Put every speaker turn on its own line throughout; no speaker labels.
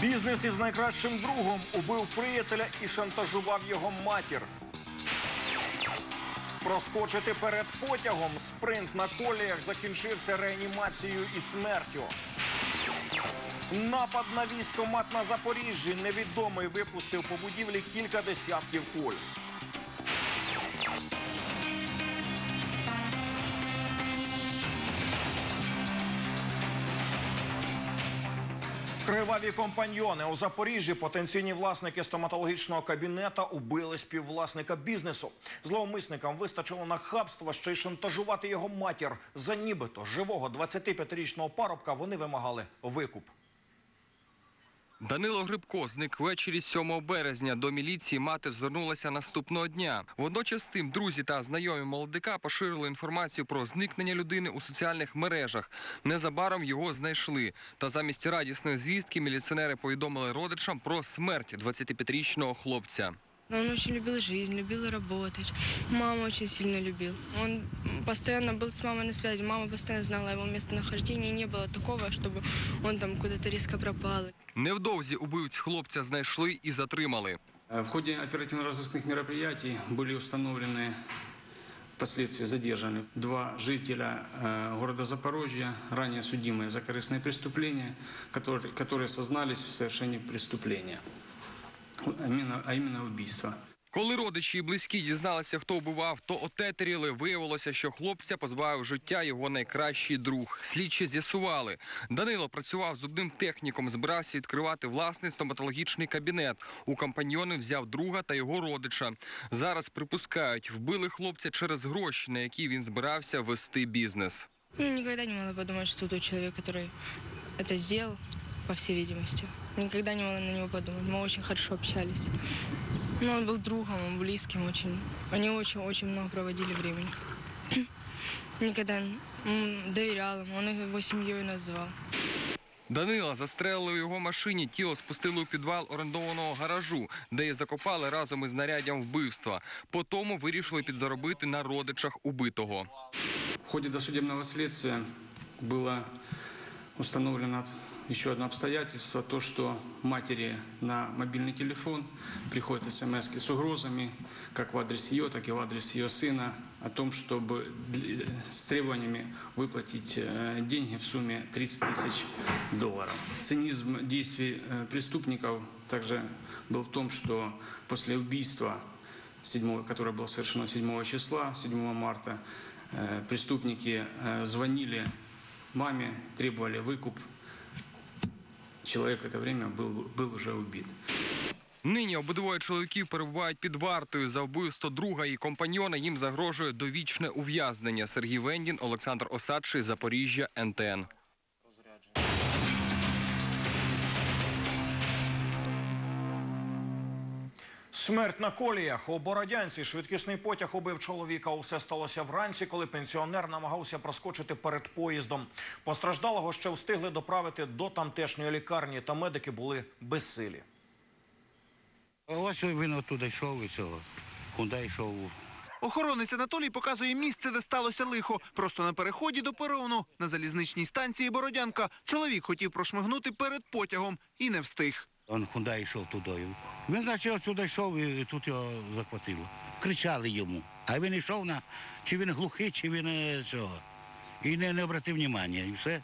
Бізнес із найкращим другом убив приятеля і шантажував його матір. Проскочити перед потягом спринт на коліях закінчився реанімацією і смертю. Напад на військомат на Запоріжжі невідомий випустив по будівлі кілька десятків куль. Криваві компаньйони у Запоріжжі потенційні власники стоматологічного кабінета убили співвласника бізнесу. Зловмисникам вистачило нахабства ще й шантажувати його матір. За нібито живого 25-річного парубка вони вимагали викуп.
Данило Грибко зник ввечері 7 березня. До міліції мати звернулася наступного дня. Водночас з тим друзі та знайомі молодика поширили інформацію про зникнення людини у соціальних мережах. Незабаром його знайшли. Та замість радісної звістки міліціонери повідомили родичам про смерть 25-річного хлопця.
Но он очень любил жизнь, любил работать. Маму очень сильно любил. Он м, постоянно был с мамой на связи. Мама постоянно знала его местонахождение. Не было такого, чтобы он там куда-то резко пропал.
Невдовзі убивць хлопця знайшли і затримали.
Э, В ходе оперативно-розыскных мероприятий были установлены, впоследствии задержаны два жителя э, города Запорожья, ранее судимые за корыстные преступления, которые, которые сознались в совершении преступления, а именно, а именно убийства.
Коли родичі і близькі дізналися, хто вбивав, то отетеріли. Виявилося, що хлопця позбавив життя його найкращий друг. Слідчі з'ясували. Данило працював зубним техніком, збирався відкривати власний стоматологічний кабінет. У компаньйони взяв друга та його родича. Зараз припускають, вбили хлопця через гроші, на які він збирався вести бізнес.
Ну, никогда не могла подумать, что тот человек, который это сделал, по всей видимости. Никогда не могла на него подумать. Мы очень хорошо общались. Ну, он был другом, он близким очень. Они очень-очень много проводили времени. Никогда м, доверял ему, он его семьей называл.
Данила застрелили у його машині. Тіло спустили у підвал орендованого гаражу, де і закопали разом із знаряддям вбивства. По тому вирішили підзаробити на родичах убитого.
В ходе досудебного следствия было установлено еще одно обстоятельство, то, что матери на мобильный телефон приходят смс с угрозами, как в адрес ее, так и в адрес ее сына, о том, чтобы с требованиями выплатить э, деньги в сумме 30 тысяч долларов. Цинизм действий э, преступников также был в том, что после убийства 7, которое было совершено 7 числа, 7 марта, э, преступники звонили маме, требовали выкуп. Человек в это время был, был уже убит.
Нині обидвоє чоловіків перебувають під вартою за вбивство друга і компаньйона. Їм загрожує довічне ув'язнення. Сергій Вендін, Олександр Осадчий, Запоріжжя, НТН.
Смерть на коліях у Бородянці. Швидкісний потяг убив чоловіка. Усе сталося вранці, коли пенсіонер намагався проскочити перед поїздом. Постраждалого ще встигли доправити до тамтешньої лікарні, та медики були безсилі.
Ось він оттуда йшов і цього. Хундай йшов.
Охоронець Анатолій показує місце, де сталося лихо. Просто на переході до перону на залізничній станції Бородянка. Чоловік хотів прошмигнути перед потягом і не встиг.
Он Хундай йшов туди. Він, значить, отсюди йшов і тут його захватило. Кричали йому. А він йшов на чи він глухий, чи він е, цього. І не, не обратив уваги. І все.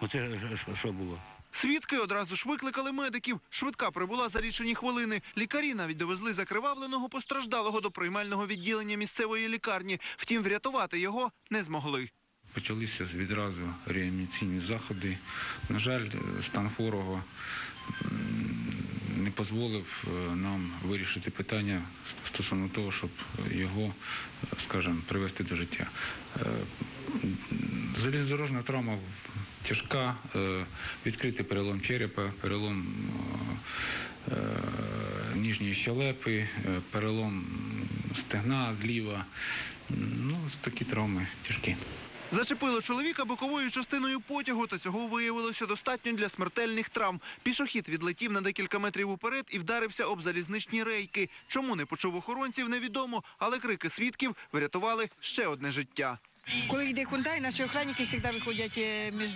Оце що- було.
Свідки одразу ж викликали медиків. Швидка прибула за лічені хвилини. Лікарі навіть довезли закривавленого постраждалого до приймального відділення місцевої лікарні. Втім, врятувати його не змогли.
Почалися відразу реанімаційні заходи. На жаль, стан хворого дозволив е, нам вирішити питання стосовно того, щоб його, е, скажімо, привести до життя. Е, Залізнодорожна травма тяжка, відкритий перелом черепа, перелом ніжньої щелепи, перелом стегна зліва. Ну, такі травми тяжкі.
Зачепило чоловіка боковою частиною потягу, та цього виявилося достатньо для смертельних травм. Пішохід відлетів на декілька метрів уперед і вдарився об залізничні рейки. Чому не почув охоронців, невідомо, але крики свідків врятували ще одне життя.
Коли йде Хундай, наші охранники завжди виходять е, між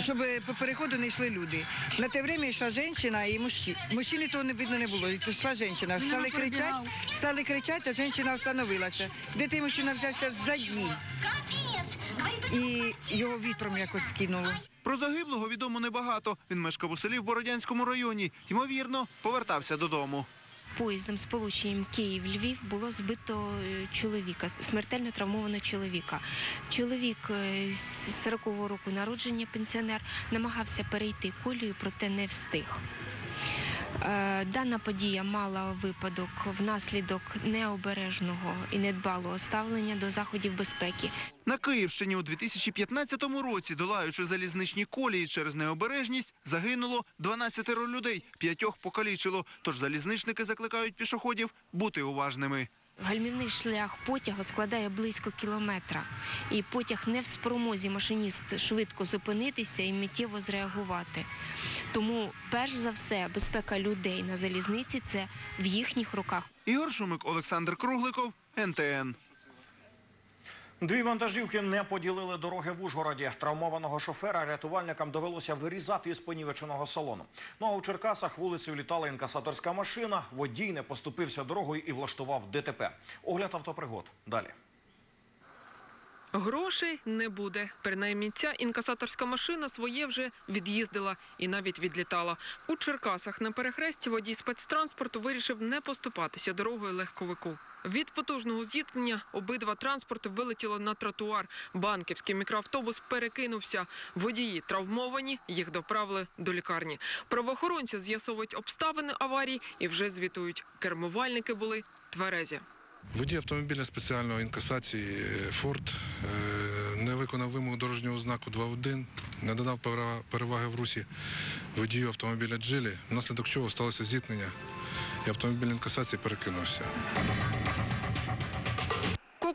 щоб по переходу не йшли люди. На те время йшла жінка і мужчина. Мужчини того не видно не було. То йшла жінка. Стали кричати, стали кричати, а жінка встановилася. Де той мужчина взявся ззаді. І його вітром якось кинуло.
Про загиблого відомо небагато. Він мешкав у селі в Бородянському районі. Ймовірно, повертався додому.
Поїздом сполученням Київ-Львів було збито е, чоловіка, смертельно травмовано чоловіка. Чоловік е, з 40-го року народження, пенсіонер, намагався перейти колію, проте не встиг. Е, Дана подія мала випадок внаслідок необережного і недбалого ставлення до заходів безпеки.
На Київщині у 2015 році, долаючи залізничні колії через необережність, загинуло 12 людей, п'ятьох покалічило. Тож залізничники закликають пішоходів бути уважними.
Гальмівний шлях потягу складає близько кілометра, і потяг не в спромозі машиніст швидко зупинитися і миттєво зреагувати. Тому, перш за все, безпека людей на залізниці це в їхніх руках.
Ігор Шумик, Олександр Кругликов, НТН.
Дві вантажівки не поділили дороги в Ужгороді. Травмованого шофера рятувальникам довелося вирізати із понівеченого салону. Ну а у Черкасах вулицею літала інкасаторська машина. Водій не поступився дорогою і влаштував ДТП. Огляд автопригод. Далі.
Грошей не буде. Принаймні, ця інкасаторська машина своє вже від'їздила і навіть відлітала. У Черкасах на перехресті водій спецтранспорту вирішив не поступатися дорогою легковику. Від потужного зіткнення обидва транспорти вилетіло на тротуар. Банківський мікроавтобус перекинувся. Водії травмовані, їх доправили до лікарні. Правоохоронці з'ясовують обставини аварії і вже звітують. Кермувальники були тверезі.
Водій автомобіля спеціальної інкасації е, Форд е, не виконав вимогу дорожнього знаку 2.1, не додав переваги в русі водію автомобіля Джилі, внаслідок чого сталося зіткнення, і автомобіль інкасації перекинувся.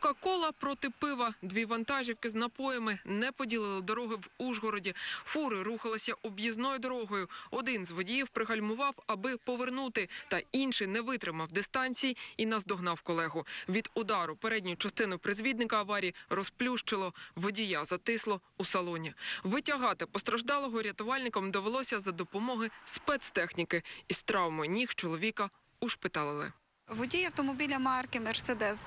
Кока-кола проти пива. Дві вантажівки з напоями не поділили дороги в Ужгороді. Фури рухалися об'їзною дорогою. Один з водіїв пригальмував, аби повернути, та інший не витримав дистанції і наздогнав колегу. Від удару передню частину призвідника аварії розплющило. Водія затисло у салоні. Витягати постраждалого рятувальникам довелося за допомоги спецтехніки. Із травмою ніг чоловіка ушпиталили.
Водій автомобіля марки Мерседес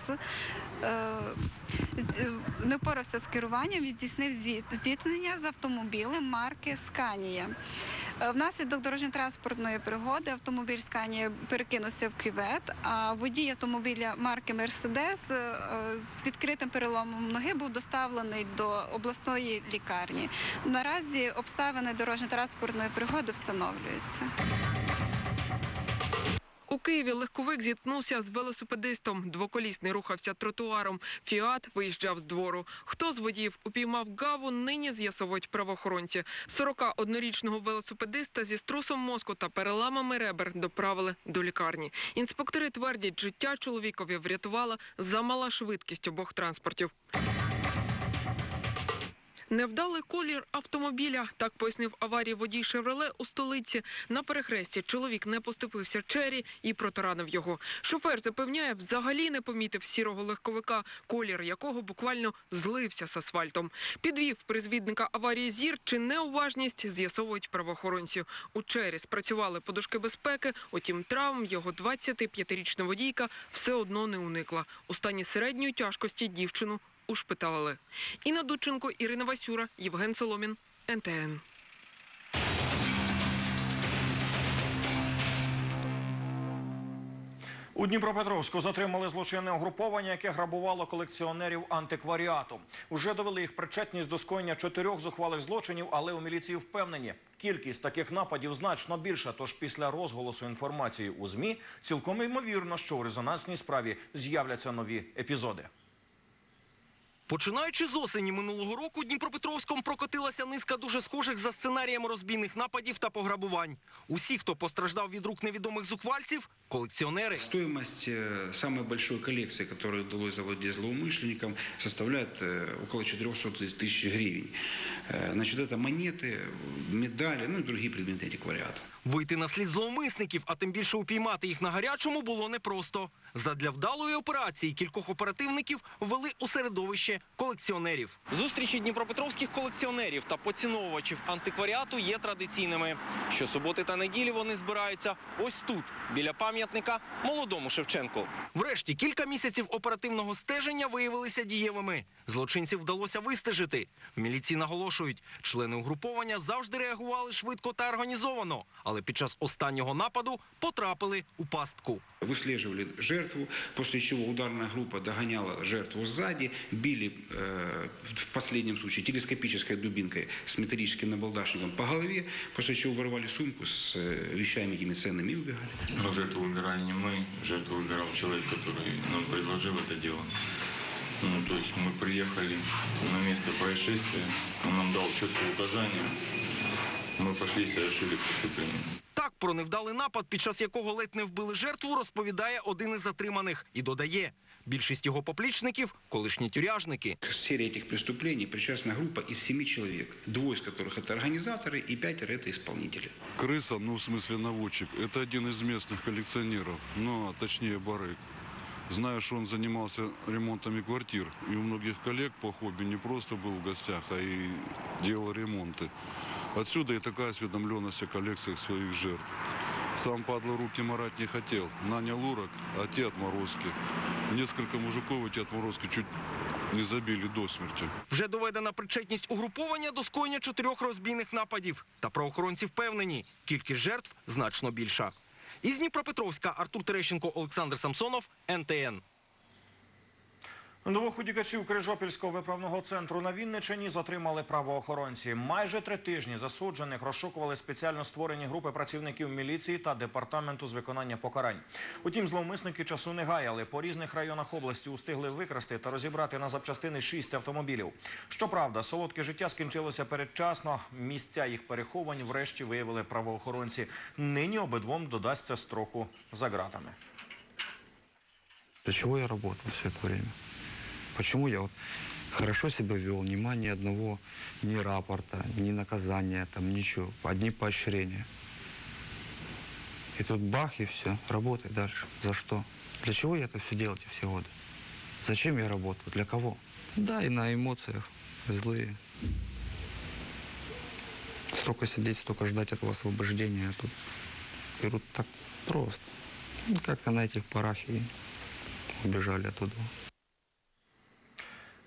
не впорався з керуванням і здійснив зіткнення з автомобілем марки Сканія. Е, Внаслідок дорожньо-транспортної пригоди автомобіль Сканія перекинувся в кювет, а водій автомобіля марки Мерседес з відкритим переломом ноги був доставлений до обласної лікарні. Наразі обставини дорожньо-транспортної пригоди встановлюються.
У Києві легковик зіткнувся з велосипедистом. Двоколісний рухався тротуаром. Фіат виїжджав з двору. Хто з водіїв упіймав гаву, нині з'ясовують правоохоронці. 41-річного велосипедиста зі струсом мозку та переламами ребер доправили до лікарні. Інспектори твердять, життя чоловікові врятувала замала швидкість обох транспортів. Невдалий колір автомобіля, так пояснив аварії водій «Шевроле» у столиці. На перехресті чоловік не поступився чері і протаранив його. Шофер запевняє, взагалі не помітив сірого легковика, колір якого буквально злився з асфальтом. Підвів призвідника аварії зір чи неуважність, з'ясовують правоохоронці. У чері спрацювали подушки безпеки, утім травм його 25-річна водійка все одно не уникла. У стані середньої тяжкості дівчину ушпиталили. Інна Дудченко, Ірина Васюра, Євген Соломін, НТН.
У Дніпропетровську затримали злочинне угруповання, яке грабувало колекціонерів антикваріату. Уже довели їх причетність до скоєння чотирьох зухвалих злочинів, але у міліції впевнені, кількість таких нападів значно більша. Тож після розголосу інформації у змі цілком ймовірно, що у резонансній справі з'являться нові епізоди.
Починаючи з осені минулого року, Дніпропетровськом прокотилася низка дуже схожих за сценарієм розбійних нападів та пограбувань. Усі, хто постраждав від рук невідомих зухвальців, колекціонери.
Стоимость э, самой большой коллекции, которую удалось завладеть злоумышленникам, составляет э, около 400 тысяч гривен. Э, Значит, это монеты, медали, ну и другие предметы антиквариата.
Вийти на слід зловмисників, а тим більше упіймати їх на гарячому, було непросто. Задля вдалої операції кількох оперативників ввели у середовище колекціонерів. Зустрічі дніпропетровських колекціонерів та поціновувачів антикваріату є традиційними. Щосуботи та неділі вони збираються ось тут, біля пам'ятника молодому Шевченку. Врешті кілька місяців оперативного стеження виявилися дієвими. Злочинців вдалося вистежити. В міліції наголошують, члени угруповання завжди реагували швидко та організовано, але під час останнього нападу потрапили у пастку.
Выслеживали жертву, после чего ударная группа догоняла жертву сзади, били э, в последнем случае телескопической дубинкой с металлическим набалдашником по голове, после чего вырывали сумку с э, вещами этими ценными и убегали.
Но жертву выбирали не мы, жертву выбирал человек, который нам предложил это дело. Ну, то есть мы приехали на место происшествия, он нам дал четкие указания, мы пошли и совершили преступление.
Так про невдалий напад, під час якого ледь не вбили жертву, розповідає один із затриманих і додає. Більшість його поплічників – колишні тюряжники.
К серии этих преступлений причастна группа из семи человек, двое из которых это организаторы и пятеро это исполнители.
Крыса, ну в смысле наводчик, это один из местных коллекционеров, ну а точнее барыг. Знаю, что он занимался ремонтами квартир, и у многих коллег по хобби не просто был в гостях, а и делал ремонты. Отсюда и такая осведомленность о коллекциях своих жертв. Сам падла руки марать не хотел, нанял урок, а те отморозки. Несколько мужиков эти отморозки чуть не забили до смерти.
Вже доведена причетність угруповання до скоєння чотирьох розбійних нападів. Та правоохоронці впевнені, кількість жертв значно більша. Із Дніпропетровська Артур Терещенко, Олександр Самсонов, НТН.
Двох утікачів Крижопільського виправного центру на Вінничині затримали правоохоронці. Майже три тижні засуджених розшукували спеціально створені групи працівників міліції та департаменту з виконання покарань. Утім, зловмисники часу не гаяли. По різних районах області устигли викрасти та розібрати на запчастини шість автомобілів. Щоправда, солодке життя скінчилося передчасно. Місця їх переховань врешті виявили правоохоронці. Нині обидвом додасться строку за ґратами.
Для чего я работал все это время? Почему я вот хорошо себя вел, нема ни одного ни рапорта, ни наказания, там ничего, одни поощрения. И тут бах, и все, работай дальше. За что? Для чего я это все делал эти все годы? Зачем я работал? Для кого? Да, и на эмоциях злые. Столько сидеть, столько ждать этого освобождения. А тут берут так просто. Ну, Как-то на этих парах и убежали оттуда.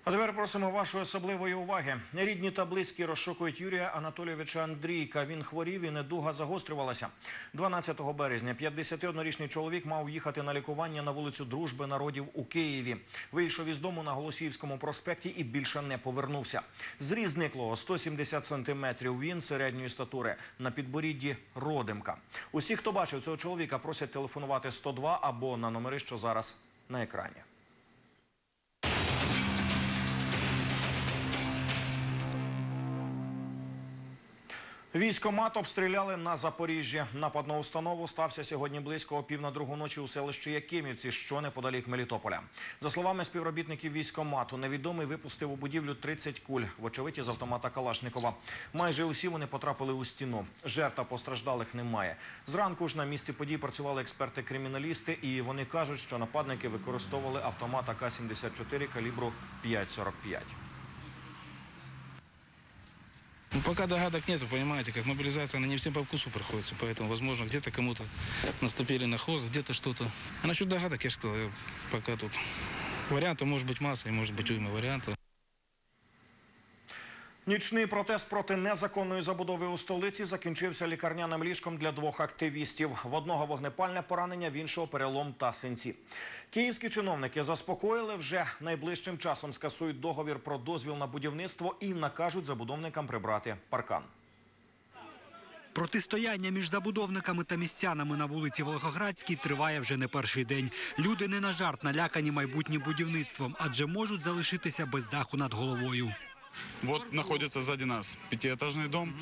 А тепер просимо вашої особливої уваги. Рідні та близькі розшукують Юрія Анатолійовича Андрійка. Він хворів і недуга загострювалася. 12 березня 51-річний чоловік мав їхати на лікування на вулицю Дружби народів у Києві. Вийшов із дому на Голосіївському проспекті і більше не повернувся. Зріз зниклого 170 сантиметрів. Він середньої статури на підборідді родимка. Усі, хто бачив цього чоловіка, просять телефонувати 102 або на номери, що зараз на екрані. Військомат обстріляли на Запоріжжі. Напад на установу стався сьогодні близько о пів на другу ночі у селищі Якимівці, що неподалік Мелітополя. За словами співробітників військомату, невідомий випустив у будівлю 30 куль, вочевидь із автомата Калашникова. Майже усі вони потрапили у стіну. Жертв постраждалих немає. Зранку ж на місці подій працювали експерти-криміналісти, і вони кажуть, що нападники використовували автомат АК-74 калібру 5,45.
Ну, пока догадок нету, понимаете, как мобилизация, она не всем по вкусу проходится, поэтому, возможно, где-то кому-то наступили на хвост, где-то что-то. А насчет догадок, я же сказал, я пока тут вариантов может быть масса, и может быть уйма вариантов.
Нічний протест проти незаконної забудови у столиці закінчився лікарняним ліжком для двох активістів. В одного вогнепальне поранення, в іншого перелом та синці. Київські чиновники заспокоїли вже найближчим часом скасують договір про дозвіл на будівництво і накажуть забудовникам прибрати паркан.
Протистояння між забудовниками та містянами на вулиці Волгоградській триває вже не перший день. Люди не на жарт налякані майбутнім будівництвом, адже можуть залишитися без даху над головою.
Вот находится сзади нас пятиэтажный дом,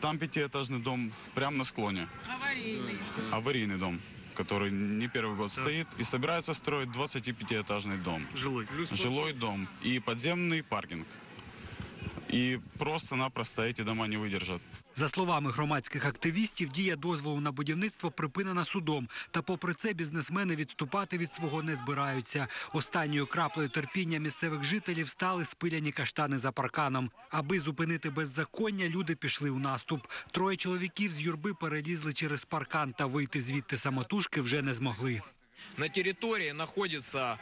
там пятиэтажный дом прямо на склоне.
Аварийный.
Аварийный дом, который не первый год стоит. И собираются строить 25-этажный дом.
Жилой.
Жилой дом и подземный паркинг. И просто-напросто эти дома не выдержат.
За словами громадських активістів, дія дозволу на будівництво припинена судом. Та попри це бізнесмени відступати від свого не збираються. Останньою краплею терпіння місцевих жителів стали спиляні каштани за парканом. Аби зупинити беззаконня, люди пішли у наступ. Троє чоловіків з юрби перелізли через паркан та вийти звідти самотужки вже не змогли.
На территории находятся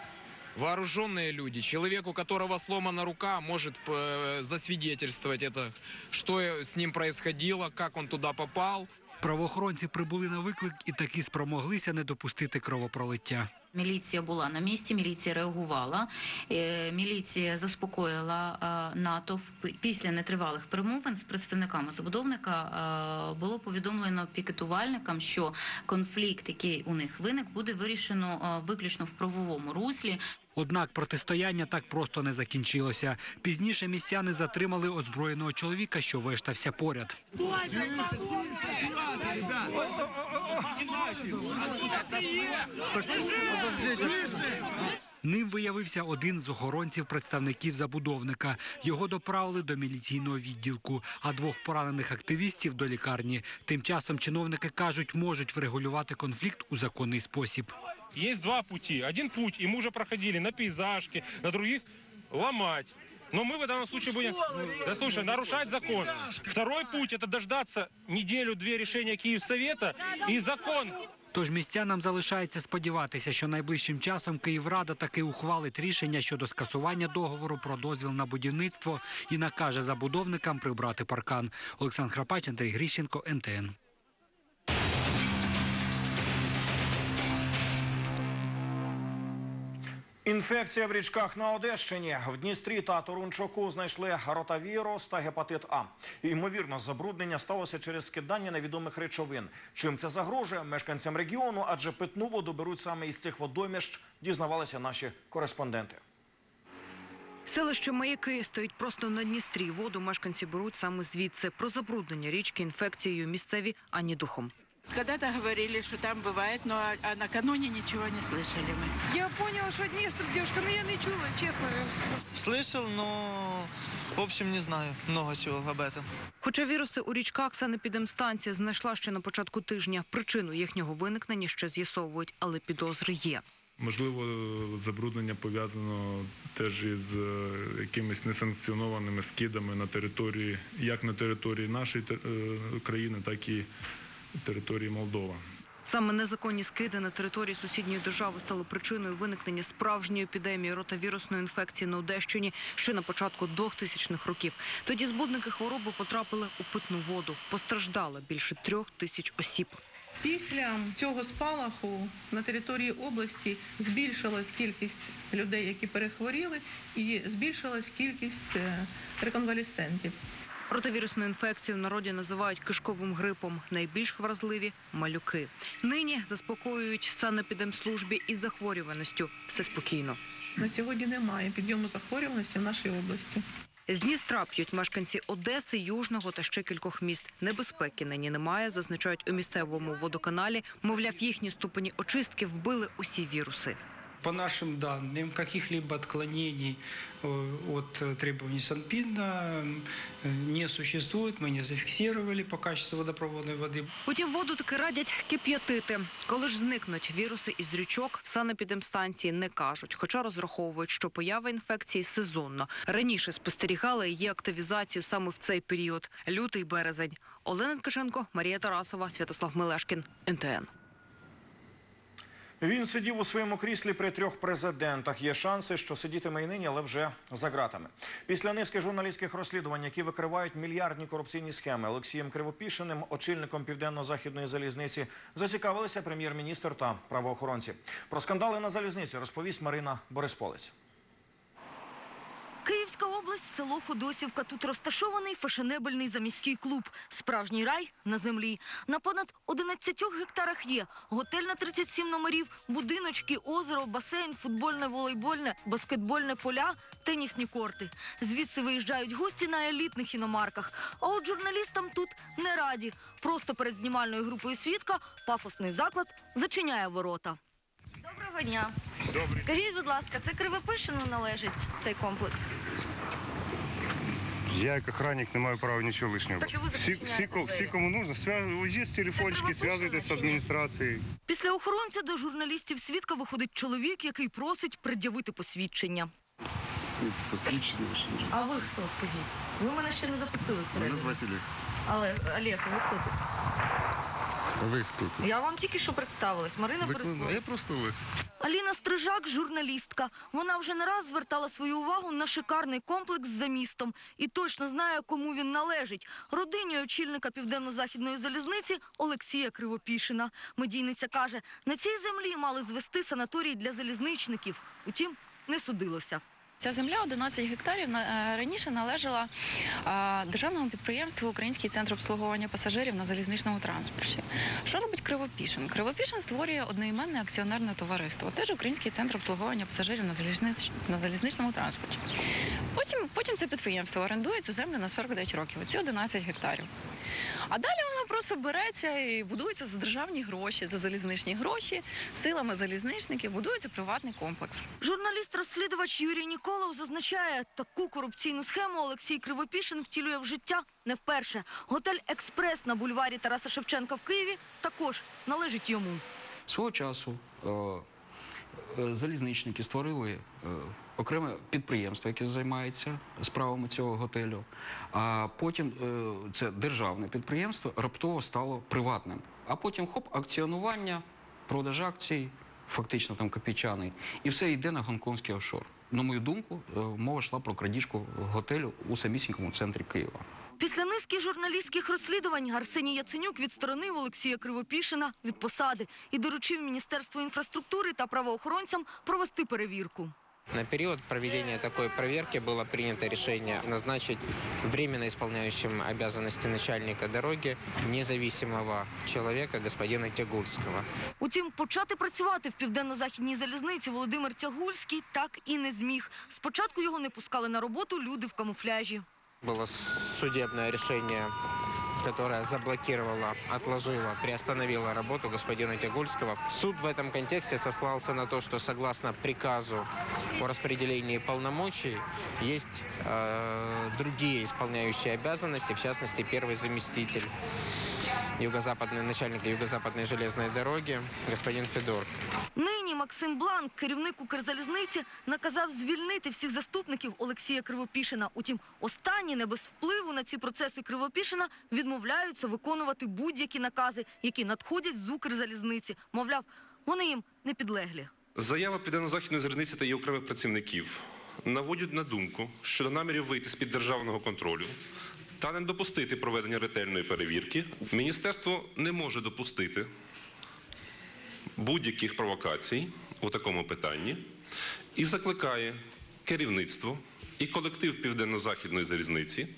вооруженные люди. Человек, у которого сломана рука, может э, засвидетельствовать это, что с ним происходило, как он туда попал.
Правоохоронці прибули на виклик і таки спромоглися не допустити кровопролиття.
Міліція була на місці, міліція реагувала. Е, Міліція заспокоїла е, натовп. Після нетривалих перемовин з представниками забудовника е, було повідомлено пікетувальникам, що конфлікт, який у них виник, буде вирішено е, виключно в правовому руслі.
Однак протистояння так просто не закінчилося. Пізніше містяни затримали озброєного чоловіка, що вештався поряд. Ним виявився один з охоронців представників забудовника. Його доправили до міліційного відділку, а двох поранених активістів до лікарні. Тим часом чиновники кажуть, можуть врегулювати конфлікт у законний спосіб
Есть два пути. Один путь, и мы уже проходили на пейзажке, на других ломать. Но мы в данном случае будем, да слушай, нарушать закон. Второй путь это дождаться неделю-две решения Киевсовета и закон
Тож містянам залишається сподіватися, що найближчим часом Київрада таки ухвалить рішення щодо скасування договору про дозвіл на будівництво і накаже забудовникам прибрати паркан. Олександр Храпач, Андрій Гріщенко, НТН.
Інфекція в річках на Одещині. В Дністрі та Турунчоку знайшли ротавірус та гепатит А. Ймовірно, забруднення сталося через скидання невідомих речовин. Чим це загрожує мешканцям регіону, адже питну воду беруть саме із цих водоймищ, дізнавалися наші кореспонденти.
Селище Маяки стоїть просто на Дністрі. Воду мешканці беруть саме звідси. Про забруднення річки інфекцією місцеві ані духом.
Когда-то говорили, что там бывает, но а, а накануне ничего не слышали мы.
Я поняла, что Днестр, девушка, но я не чула, честно я вам скажу.
Слышал, но в общем не знаю много чего об этом.
Хоча віруси у річках санепідемстанція знайшла ще на початку тижня. Причину їхнього виникнення ще з'ясовують, але підозри є.
Можливо, забруднення пов'язано теж із е, якимись несанкціонованими скидами на території, як на території нашої те- е, країни, так і території Молдова.
Саме незаконні скиди на території сусідньої держави стали причиною виникнення справжньої епідемії ротавірусної інфекції на Одещині ще на початку 2000-х років. Тоді збудники хвороби потрапили у питну воду. Постраждало більше трьох тисяч осіб.
Після цього спалаху на території області збільшилась кількість людей, які перехворіли, і збільшилась кількість е,
Ротавірусну інфекцію в народі називають кишковим грипом. Найбільш вразливі малюки. Нині заспокоюють санепідемслужбі із захворюваністю. Все спокійно.
На сьогодні немає підйому захворюваності в нашій області.
З Дністра п'ють мешканці Одеси, Южного та ще кількох міст. Небезпеки нині немає, зазначають у місцевому водоканалі. Мовляв, їхні ступені очистки вбили усі віруси
По нашим данным, каких-либо отклонений э, от э, требований Санпина э, не существует. Мы не зафиксировали по качеству водопроводной воды.
Утім, воду таки радять кип'ятити. Коли ж зникнуть віруси із річок, в санепідемстанції не кажуть, хоча розраховують, що поява інфекції сезонна. Раніше спостерігали її активізацію саме в цей період – лютий березень. Олена Ткаченко, Марія Тарасова, Святослав Мелешкін, НТН.
Він сидів у своєму кріслі при трьох президентах. Є шанси, що сидітиме і нині, але вже за ґратами. Після низки журналістських розслідувань, які викривають мільярдні корупційні схеми, Олексієм Кривопішиним, очільником південно-західної залізниці, зацікавилися прем'єр-міністр та правоохоронці. Про скандали на залізниці розповість Марина Борисполець.
Київська область, село Ходосівка. Тут розташований фешенебельний заміський клуб. Справжній рай на землі. На понад 11 гектарах є готель на 37 номерів, будиночки, озеро, басейн, футбольне, волейбольне, баскетбольне поля, тенісні корти. Звідси виїжджають гості на елітних іномарках. А от журналістам тут не раді. Просто перед знімальною групою свідка пафосний заклад зачиняє ворота.
Доброго дня. Скажіть, будь ласка, це Кривопишину належить цей комплекс?
Я як охранник не маю права нічого лишнього.
Так
всі, всі, ко- всі, кому нужно, свя... є телефончики, зв'язуйтесь з адміністрацією.
Після охоронця до журналістів свідка виходить чоловік, який просить пред'явити посвідчення.
Посвідчення.
А ви хто, скажіть? Ви мене ще не запустили всередину.
звати Олег.
Але, Олег, ви хто тут?
Ви хто тут?
Я вам тільки що представилась. Марина Борисовна.
Я просто Олег.
Аліна Стрижак – журналістка. Вона вже не раз звертала свою увагу на шикарний комплекс за містом і точно знає, кому він належить. Родині очільника Південно-Західної залізниці Олексія Кривопішина. Медійниця каже, на цій землі мали звести санаторій для залізничників. Утім, не судилося.
Ця земля 11 гектарів е, раніше належала е, державному підприємству Український центр обслуговування пасажирів на залізничному транспорті. Що робить Кривопішин? Кривопішин створює одноіменне акціонерне товариство, теж Український центр обслуговування пасажирів на, залізнич... на залізничному транспорті. Потім, потім це підприємство орендує цю землю на 49 років, оці 11 гектарів. А далі воно просто береться і будується за державні гроші, за залізничні гроші, силами залізничників будується приватний комплекс.
Журналіст-розслідувач Юрій Ніколов зазначає, таку корупційну схему Олексій Кривопішин втілює в життя не вперше. Готель «Експрес» на бульварі Тараса Шевченка в Києві також належить йому.
Свого часу е, е, залізничники створили е, окреме підприємство, яке займається справами цього готелю. А потім це державне підприємство раптово стало приватним. А потім хоп, акціонування, продаж акцій, фактично там копійчаний, і все йде на гонконгський офшор. На мою думку, е, мова йшла про крадіжку готелю у самісінькому центрі Києва.
Після низки журналістських розслідувань Арсеній Яценюк відсторонив Олексія Кривопішина від посади і доручив Міністерству інфраструктури та правоохоронцям провести перевірку.
На период проведения такой проверки было принято решение назначить временно исполняющим обязанности начальника дороги независимого человека, господина Тягульского.
Утім, почати працювати в південно-західній залізниці Володимир Тягульський так і не зміг. Спочатку його не пускали на роботу люди в камуфляжі.
Было судебное решение, которое заблокировало, отложило, приостановило работу господина Тягульского. Суд в этом контексте сослался на то, что согласно приказу о распределении полномочий есть э, другие исполняющие обязанности, в частности, первый заместитель юго-западный, начальника юго-западной железной дороги, господин Федор.
Нині Максим Бланк, керівник Укрзалізниці, наказав звільнити всіх заступників Олексія Кривопішина. Утім, останні не без впливу на ці процеси Кривопішина відмовляються виконувати будь-які накази, які надходять з Укрзалізниці. Мовляв, вони їм не підлеглі.
Заява Південно-Західної залізниці та її окремих працівників наводять на думку щодо намірів вийти з-під державного контролю та не допустити проведення ретельної перевірки. Міністерство не може допустити будь-яких провокацій у такому питанні і закликає керівництво і колектив Південно-Західної залізниці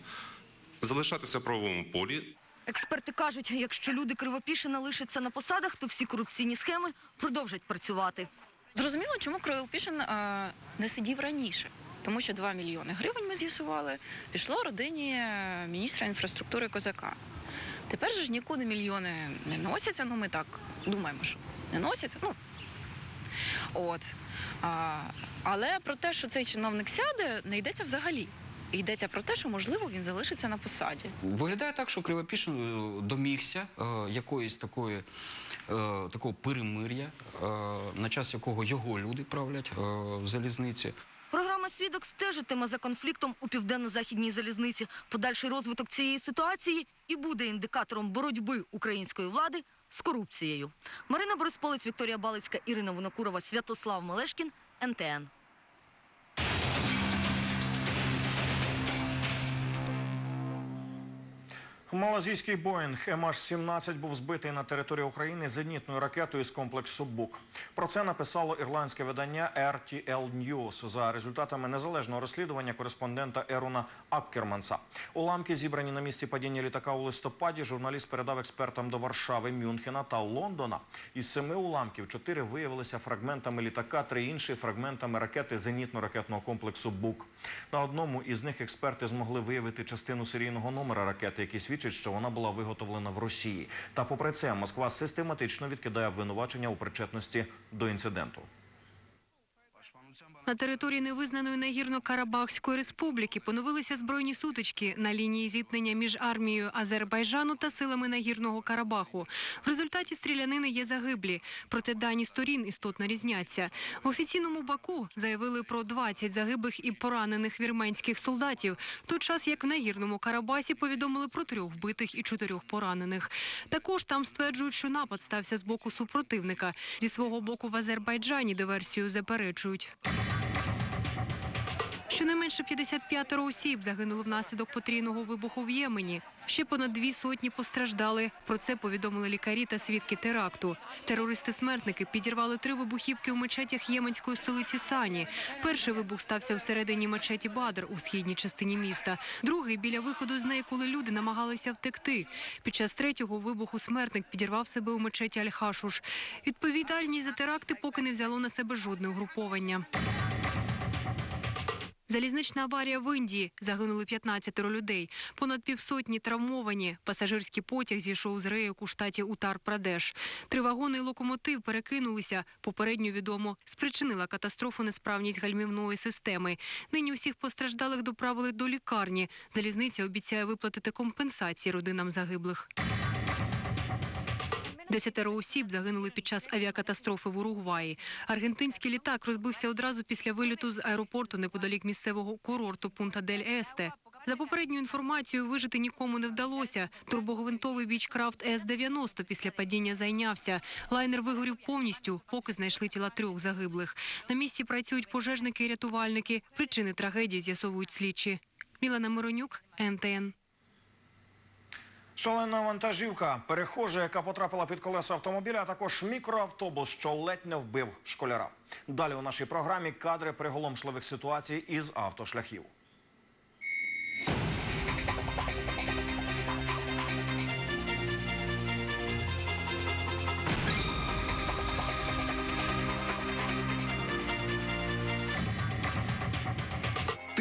залишатися в правовому полі
Експерти кажуть, якщо люди Кривопішина лишаться на посадах, то всі корупційні схеми продовжать працювати.
Зрозуміло, чому Кривопішин е, не сидів раніше. Тому що 2 мільйони гривень ми з'ясували, пішло родині е, міністра інфраструктури Козака. Тепер же ж нікуди мільйони не носяться, ну ми так думаємо, що не носяться. Ну, от. А, але про те, що цей чиновник сяде, не йдеться взагалі. Йдеться про те, що можливо він залишиться на посаді.
Виглядає так, що Кривопішин е, домігся е, якоїсь такої, е, такого перемир'я, е, на час якого його люди правлять е, в залізниці.
Програма «Свідок» стежитиме за конфліктом у південно-західній залізниці. Подальший розвиток цієї ситуації і буде індикатором боротьби української влади з корупцією. Марина Борисполець, Вікторія Балицька, Ірина Винокурова, Святослав Мелешкін, НТН.
Малазійський Боїнг МH17 був збитий на території України зенітною ракетою з комплексу БУК. Про це написало ірландське видання RTL News за результатами незалежного розслідування кореспондента Еруна Аккерманса. Уламки, зібрані на місці падіння літака у листопаді, журналіст передав експертам до Варшави, Мюнхена та Лондона. Із семи уламків чотири виявилися фрагментами літака, три інші фрагментами ракети зенітно-ракетного комплексу БУК. На одному із них експерти змогли виявити частину серійного номера ракети, який свідчить, що вона була виготовлена в Росії. Та попри це, Москва систематично відкидає обвинувачення у причетності до інциденту.
На території невизнаної Нагірно-Карабахської республіки поновилися збройні сутички на лінії зіткнення між армією Азербайджану та силами Нагірного Карабаху. В результаті стрілянини є загиблі, проте дані сторін істотно різняться. В офіційному Баку заявили про 20 загиблих і поранених вірменських солдатів, в той час як в Нагірному Карабасі повідомили про трьох вбитих і чотирьох поранених. Також там стверджують, що напад стався з боку супротивника. Зі свого боку в Азербайджані диверсію заперечують. Thank you. Щонайменше 55 осіб загинули внаслідок потрійного вибуху в Ємені. Ще понад дві сотні постраждали. Про це повідомили лікарі та свідки теракту. Терористи-смертники підірвали три вибухівки у мечетях єменської столиці Сані. Перший вибух стався всередині мечеті Бадр у східній частині міста. Другий біля виходу з неї, коли люди намагалися втекти. Під час третього вибуху смертник підірвав себе у мечеті Аль-Хашуш. Відповідальність за теракти поки не взяло на себе жодне угруповання. Залізнична аварія в Індії. Загинули 15 людей. Понад півсотні травмовані. Пасажирський потяг зійшов з рейок у штаті Утар-Прадеш. Три вагони і локомотив перекинулися. Попередньо відомо, спричинила катастрофу несправність гальмівної системи. Нині усіх постраждалих доправили до лікарні. Залізниця обіцяє виплатити компенсації родинам загиблих. Десятеро осіб загинули під час авіакатастрофи в Уругваї. Аргентинський літак розбився одразу після виліту з аеропорту неподалік місцевого курорту Пунта дель Есте. За попередньою інформацією, вижити нікому не вдалося. Турбогвинтовий бічкрафт С-90 після падіння зайнявся. Лайнер вигорів повністю, поки знайшли тіла трьох загиблих. На місці працюють пожежники і рятувальники. Причини трагедії з'ясовують слідчі. Мілана Миронюк, НТН.
Шалена вантажівка, перехожа, яка потрапила під колеса автомобіля, а також мікроавтобус, що ледь не вбив школяра. Далі у нашій програмі кадри приголомшливих ситуацій із автошляхів.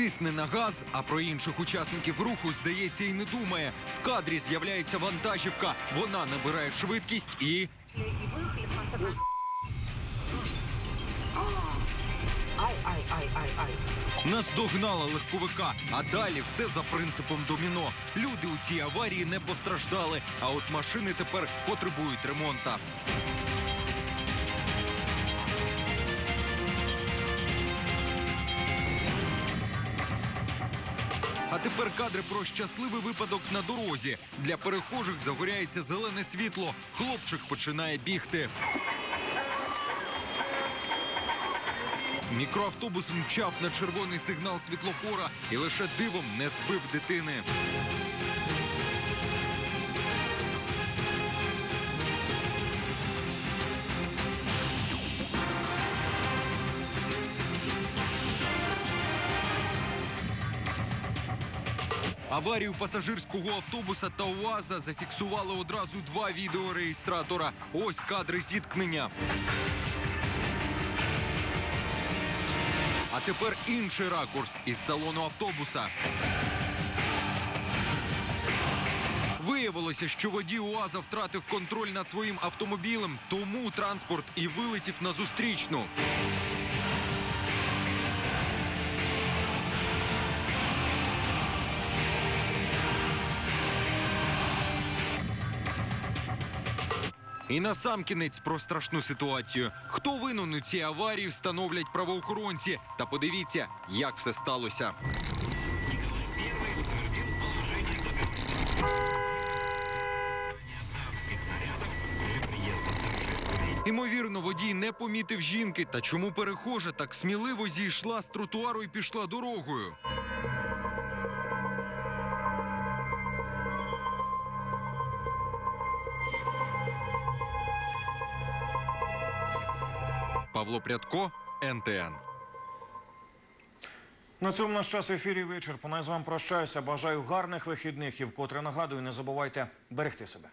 Тисне на газ, а про інших учасників руху, здається, і не думає. В кадрі з'являється вантажівка. Вона набирає швидкість і. Наздогнала легковика, а далі все за принципом доміно. Люди у цій аварії не постраждали, а от машини тепер потребують ремонта. Тепер кадри про щасливий випадок на дорозі. Для перехожих загоряється зелене світло. Хлопчик починає бігти. Мікроавтобус мчав на червоний сигнал світлофора і лише дивом не збив дитини. Аварію пасажирського автобуса та УАЗа зафіксували одразу два відеореєстратора. Ось кадри зіткнення. А тепер інший ракурс із салону автобуса. Виявилося, що водій УАЗа втратив контроль над своїм автомобілем, тому транспорт і вилетів на зустрічну. І насамкінець про страшну ситуацію. Хто винен у цій аварії, встановлять правоохоронці. Та подивіться, як все сталося. Імовірно, водій не помітив жінки. Та чому перехожа так сміливо зійшла з тротуару і пішла дорогою? Павло Прядко, НТН.
На цьому наш час в ефірі вичерпано. Я з вами прощаюся. Бажаю гарних вихідних і вкотре нагадую, не забувайте берегти себе.